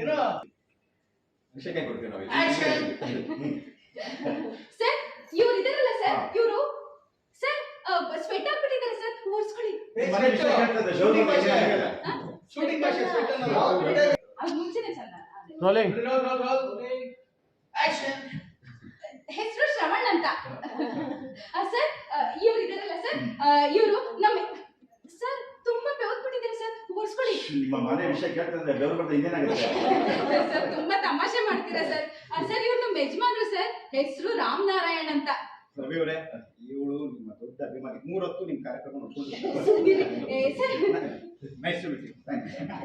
ಏನೋ ವಿಷಯಕ್ಕೆ ಕೊಡ್ತೀವಿ ನಾವು. ಸರ್ ಇವ್ರು ಇದಾರಲ್ಲ ಸರ್ ಇವರು? ಸರ್ ಸ್ವೆಟ್ ಆಗ್ಬಿಟ್ಟಿದ್ದಾರೆ ಸರ್ ಒರ್ಸ್ಕೊಳ್ಳಿ ಮನೆ ವಿಷಯ ಶೂಟಿಂಗ್ ಭಾಷೆ ಆಗಲ್ಲ. ಶೂಟಿಂಗ್ ಭಾಷೆ sweat ಅನ್ನೋದು. ಅದು ಮುಂಚೆನೆ. Rolling roll. Action. ಹೆಸರು ಶ್ರವಣ್ ಅಂತ. ಸರ್ ಇವ್ರು ಇದಾರಲ್ಲ ಸರ್ ಇವರು ನಮ್ಮ ಸರ್ ತುಂಬಾ ಬೆವತ್ಬಿಟ್ಟಿದ್ದಾರೆ ಸರ್ ಒರ್ಸ್ಕೊಳ್ಳಿ ನಿಮ್ಮ ಮನೆ ವಿಷಯ ಕೇಳ್ತಂದ್ರೆ ಬೆವರು ಬರ್ತಾ ಇನ್ನೇನಾಗುತ್ತೆ ಸರ್ ತುಂಬಾ ತಮಾಷೆ ಮಾಡ್ತೀರಾ ಸರ್? ಸರ್ ಇವ್ರು ನಮ್ಮ ಯಜಮಾನ್ರು ಸರ್. ಹೆಸರು ರಾಮ್ ನಾರಾಯಣ್ ಅಂತ. ರವಿ ಅವರೇ ಇವಳು ನಿಮ್ಮ ದೊಡ್ಡ ಅಭಿಮಾನಿ. ಮೂರೊತ್ತು ನಿಮ್ಮ ಕಾರ್ಯಕ್ರಮ ಸರ್.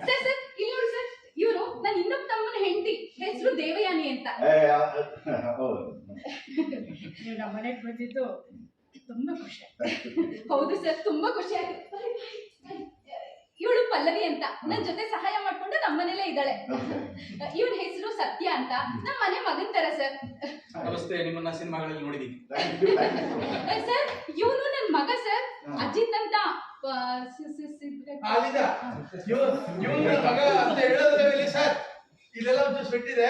ಸರ್ ಸರ್ ಇಲ್ಲಿ ನೋಡಿ ಸರ್. ಇವರು ನನ್ನ ಇನ್ನೊಬ್ಬ ತಮ್ಮನ ಹೆಂಡತಿ. ಹೆಸರು ದೇವಯಾನಿ ಅಂತ. ನೀವು ನಮ್ಮ ಮನೆಗೆ ಬಂದಿದ್ದು ತುಂಬಾ ಖುಷಿ. ಹೌದು ಸರ್ ತುಂಬಾ ಖುಷಿ ಇವಳು ಪಲ್ಲವಿ ಅಂತ. ನನ್ನ ಜೊತೆ ಸಹಾಯ ಮಾಡ್ಕೊಂಡು ನಮ್ಮನೇಲೇ ಇದ್ದಾಳೆ. ಇವನ್ ಹೆಸರು ಸತ್ಯ ಅಂತ. ನಮ್ಮ ಮನೆ ಮಗನ್ ತರ ಸರ್. ನಮಸ್ತೆ ನಿಮ್ಮನ್ನ ಸಿನಿಮಾಗಳಲ್ಲಿ ನೋಡಿದೀನಿ. ಥ್ಯಾಂಕ್ ಯು ಸರ್ ಇವನು ನನ್ ಮಗ ಸರ್ ಅಜಿತ್ ಅಂತ ನನ್ನ ಮಗ ಅಂತ ಸರ್ ಇದೆಲ್ಲ ಒಂದು ಸ್ವೆಟ್ ಇದೆ.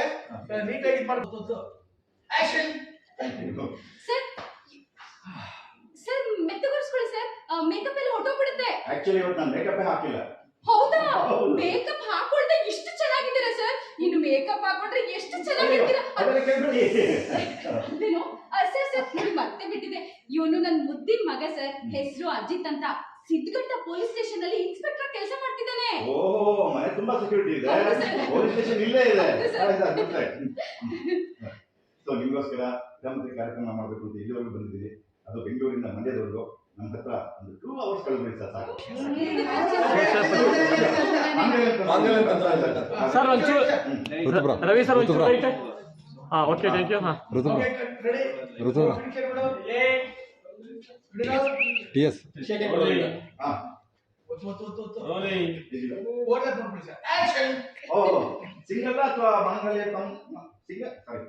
ನೀಟಾಗಿ ಮಾಡ್ಬೋದು ಆಕ್ಷನ್ ಸರ್ ಸರ್ ಮೆತ್ತಗೊಳಿಸ್ಕೊಳ್ಳಿ ಸರ್ ಮೇಕಪ್ ಎಲ್ಲ ಹೊಟ್ಟೋಗ್ಬಿಡುತ್ತೆ ಆಕ್ಚುಲಿ ಇವತ್ತು ನಾನು ಮೇಕಪ್ ಹಾಕಿಲ್ಲ. ಹೌದಾ. ಮೇಕಪ್ ಹಾಕೊಳ್ದೆ ಇಷ್ಟು ಚೆನ್ನಾಗಿದ್ದೀರಾ ಸರ್? ಇನ್ನು ಮೇಕಪ್ ಹಾಕೊಂಡ್ರೆ ಎಷ್ಟು ಚೆನ್ನಾಗಿದ್ದೀರಾ? ಅದೆಲ್ಲ ಕೇಳ್ಬೇಡಿ. ಅದೇನು? ಸರ್ ಸರ್ ನೋಡಿ ಮತ್ತೆ ಬಿಟ್ಟಿದೆ. ಇವನು ನನ್ನ ಮುದ್ದಿನ ಮಗ ಸರ್. ಹೆಸರು ಅಜಿತ್ ಅಂತ. ಸಿದ್ಧಗಟ್ಟ ಪೊಲೀಸ್ ಸ್ಟೇಷನ್ ಅಲ್ಲಿ ಇನ್ಸ್ಪೆಕ್ಟರ್ ಕೆಲಸ ಮಾಡ್ತಿದ್ದಾನೆ. ಓ ಮನೆ ತುಂಬಾ ಸೆಕ್ಯೂರಿಟಿ ಇದೆ. ಹೌದು ಸರ್. ಪೊಲೀಸ್ ಸ್ಟೇಷನ್ ಇಲ್ಲೇ ಇದೆ. ಹೌದು ಸರ್. ಸೊ ನಿಮಗೋಸ್ಕರ ಗಮನದ ಕಾರ್ಯಕ್ರಮ ಮಾಡಬೇಕು ಅಂತ ಇಲ್ಲಿವರೆಗೂ ಬಂದಿದ್ದೀವಿ ಅದು ಬೆಂಗಳೂರಿಂದ ಮಂಡ್ಯದವರೆಗೂ. ನಮ್ಮ ಹತ್ರ ಒಂದು ಟೂ ಅವರ್ಸ್ ಕಳೆದ್ಬಿಡಿ ಸರ್. ಸಾಕು. ಸರ್ ಒಂಚೂರು ರವಿ ಸರ್ ಒಂಚೂರು ರೈಟ್ ಹಾ ಓಕೆ ಥ್ಯಾಂಕ್ ಯು ಹಾ. T S. ಸಿಂಗಲ್ ಅಥವಾ ಮಂಗಲ್ಯ ಸಿಂಗಲ್ ಸಾರಿ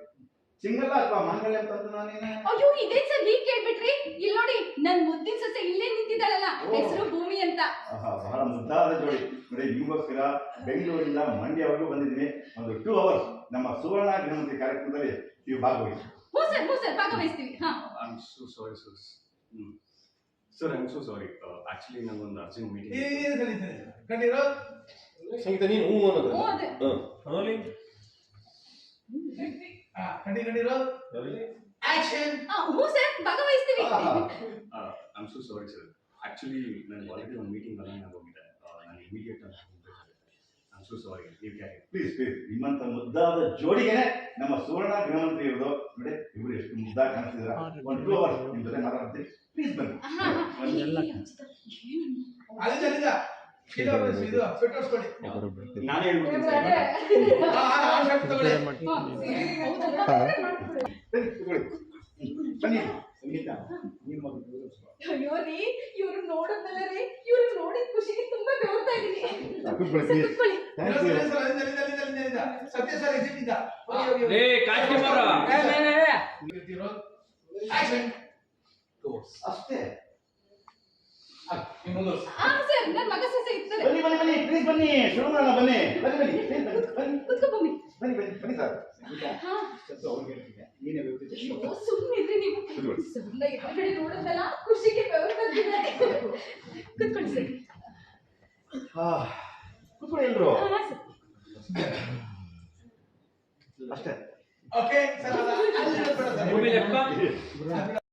ಸಿಂಗಲ್ ಅಥವಾ ಮಾಂಗಲ್ಯ ಅಂತ ನಾನೇನ ಅಯ್ಯೋ ಇದೇ ಸರ್ ಹೀಗೆ ಕೇಳ್ಬಿಟ್ರಿ. ಇಲ್ಲಿ ನೋಡಿ ನನ್ ಮುದ್ದಿನ ಸೊಸೆ ಇಲ್ಲೇ ನಿಂತಿದ್ದಾಳಲ್ಲ ಹೆಸರು ಭೂಮಿ ಅಂತ. ಆಹಾ, ಬಹಳ ಮುದ್ದಾದ ಜೋಡಿ. ನೋಡಿ ನಿಮಗೋಸ್ಕರ ಬೆಂಗಳೂರಿಂದ ಮಂಡ್ಯವರೆಗೂ ಬಂದಿದ್ದೀನಿ. ಒಂದು ಟೂ ಅವರ್ಸ್ ನಮ್ಮ ಸುವರ್ಣ ಗೃಹಮಂತ್ರಿ ಕಾರ್ಯಕ್ರಮದಲ್ಲಿ ನೀವು ಭಾಗವಹಿಸಿ. ಹ್ಞೂ ಸರ್ ಹ್ಞೂ ಸರ್ ಭಾಗವಹಿಸ್ತೀವಿ. ಹಾ. I'm so sorry, sir. Sir, sorry actually sorry. Uh, actually, ನಂಗೊಂದು ಅರ್ಜೆಂಟ್ ಮೀಟಿಂಗ್ ಕಂಡಿರೋ ಸಂಗೀತ ನೀನು ಹ್ಞೂ ಅನ್ನೋದು. ಹ್ಞೂ ಅದೇ. ರೋಲಿಂಗ್ ಕಂಡಿ ಕಂಡಿರೋ ಆಕ್ಷನ್ ಆ, ಹ್ಞೂ sir ಭಾಗವಹಿಸ್ತೀವಿ. I'm so sorry sir actually ನಾನು ಆಲ್ರೆಡಿ ಒಂದು ಮೀಟಿಂಗ್ ಅಲ್ಲಿ ನಾನು ಹೋಗಿದ್ದೆ. ನಾನು ಇಮಿಡಿಯೇಟ್ ಆಗಿ ಆಮ್ ಸೋ ಸಾರಿ ನೀವು ಕ್ಯಾರಿ ಪ್ಲೀಸ್ ಪ್ಲೀಸ್ ನಿಮ್ಮಂತ ಮುದ್ದಾದ ಜೋಡಿಗೆನೆ ನಮ್ಮ ಸುವರ್ಣ ಗೃಹಮಂತ್ರಿ ಇರೋದು. ನೋಡಿ ಇವರು ಎಷ್ಟು ಮುದ್ದಾಗಿ ಕಾಣಿಸ್ತಿದ್ರ ಒಂದು ಟೂ ಅವರ್ಸ್ ನಿಮ್ ಜೊತೆ ಮಾತಾಡ್ತೀನಿ. ಪ್ಲೀಸ್ ಬನ್ನಿ. ಅಲ್ಲಿಂದ ಅಲ್ಲಿಂದ ಬನ್ನಿ ಸಂಗೀತ ನೀನು ಮಗು ಅಯ್ಯೋ ರೀ ಇವ್ರು ನೋಡೋದಲ್ಲ ರೀ. ಇವ್ರು ನೋಡಿದ ಖುಷಿಗೆ ತುಂಬಾ ಇದೀನಿ. ಅಷ್ಟೇ. ನೀವು ಮುಂದುವರ್ಸಿ. ಹಾ ಸರ್ ನನ್ ಮಗ ಸೊಸೆ ಇರ್ತಾರೆ. ಬನ್ನಿ ಬನ್ನಿ ಬನ್ನಿ ಪ್ಲೀಸ್ ಬನ್ನಿ. ಶುರು ಮಾಡೋಣ ಬನ್ನಿ ಬನ್ನಿ ಬನ್ನಿ please ಬನ್ನಿ ಬನ್ನಿ. ಕುತ್ಕೋ ಬನ್ನಿ. ಬನ್ನಿ ಬನ್ನಿ ಬನ್ನಿ ಸರ್. ಹಾ. ಸ್ವಲ್ಪ ಅವ್ರಿಗೆ ಹೇಳ್ತಿದ್ದೆ ನೀನೇ ಅಯ್ಯೋ ನೀವು. ಕಡೆ ಖುಷಿಗೆ ಬೆವರು ಕುತ್ಕೊಳ್ಳಿ ಸರ್. ಹಾ ಕೂತ್ಕೊಳ್ಳಿ ಎಲ್ರು. ಹಾ ಸರ್. ಅಷ್ಟೇ. ಓಕೆ ಸರ್, ಅಲ್ಲ, ಅಲ್ಲಿ ಇರೋದು ಬೇಡ ಸರ್. ಭೂಮಿ ಲೆಕ್ಕ